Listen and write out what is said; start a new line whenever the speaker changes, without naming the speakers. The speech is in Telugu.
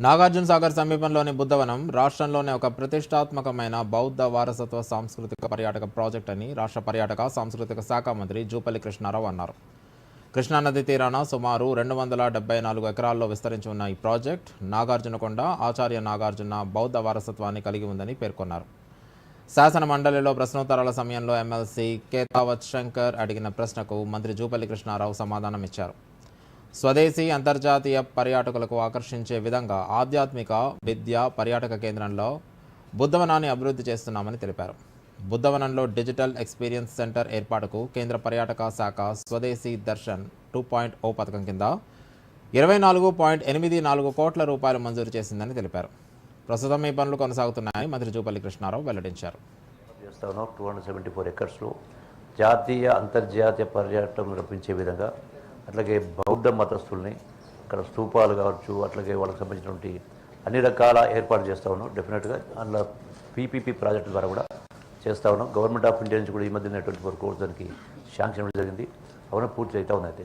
నాగార్జున సాగర్ సమీపంలోని బుద్ధవనం రాష్ట్రంలోనే ఒక ప్రతిష్టాత్మకమైన బౌద్ధ వారసత్వ సాంస్కృతిక పర్యాటక ప్రాజెక్ట్ అని రాష్ట్ర పర్యాటక సాంస్కృతిక శాఖ మంత్రి జూపల్లి కృష్ణారావు అన్నారు. కృష్ణానది తీరాన సుమారు రెండు వందల డెబ్బై నాలుగు ఎకరాల్లో విస్తరించి ఉన్న ఈ ప్రాజెక్ట్ నాగార్జునకొండ ఆచార్య నాగార్జున బౌద్ధ వారసత్వాన్ని కలిగి ఉందని పేర్కొన్నారు. శాసన మండలిలో ప్రశ్నోత్తరాల సమయంలో ఎమ్మెల్సీ కేతావత్ శంకర్ అడిగిన ప్రశ్నకు మంత్రి జూపల్లి కృష్ణారావు సమాధానం ఇచ్చారు స్వదేశీ అంతర్జాతీయ పర్యాటకులకు ఆకర్షించే విధంగా ఆధ్యాత్మిక విద్య పర్యాటక కేంద్రంలో బుద్ధవనాన్ని అభివృద్ధి చేస్తున్నామని తెలిపారు. బుద్ధవనంలో డిజిటల్ ఎక్స్పీరియన్స్ సెంటర్ ఏర్పాటుకు కేంద్ర పర్యాటక శాఖ స్వదేశీ దర్శన్ టూ పాయింట్ ఓ పథకం కింద ఇరవై నాలుగు పాయింట్ ఎనిమిది నాలుగు కోట్ల రూపాయలు మంజూరు చేసిందని తెలిపారు. ప్రస్తుతం ఈ పనులు కొనసాగుతున్నాయని మంత్రి జూపల్లి కృష్ణారావు వెల్లడించారు.
టూ హండ్రెడ్ సెవెంటీ ఫోర్ ఎకర్స్లో జాతీయ అంతర్జాతీయ పర్యాటకం రప్పించే విధంగా అట్లాగే బౌద్ధ మతస్థుల్ని ఇక్కడ స్తూపాలు కావచ్చు అట్లాగే వాళ్ళకి సంబంధించినటువంటి అన్ని రకాల ఏర్పాటు చేస్తూ ఉన్నాం. డెఫినెట్గా అందులో పీపీపీ ప్రాజెక్టు ద్వారా కూడా చేస్తూ ఉన్నాం. గవర్నమెంట్ ఆఫ్ ఇండియా నుంచి కూడా ఈ మధ్య ట్వంటీ ఫోర్ కోర్స్ దానికి శాంక్షన్ జరిగింది. అవును పూర్తి అవుతా ఉంది అయితే.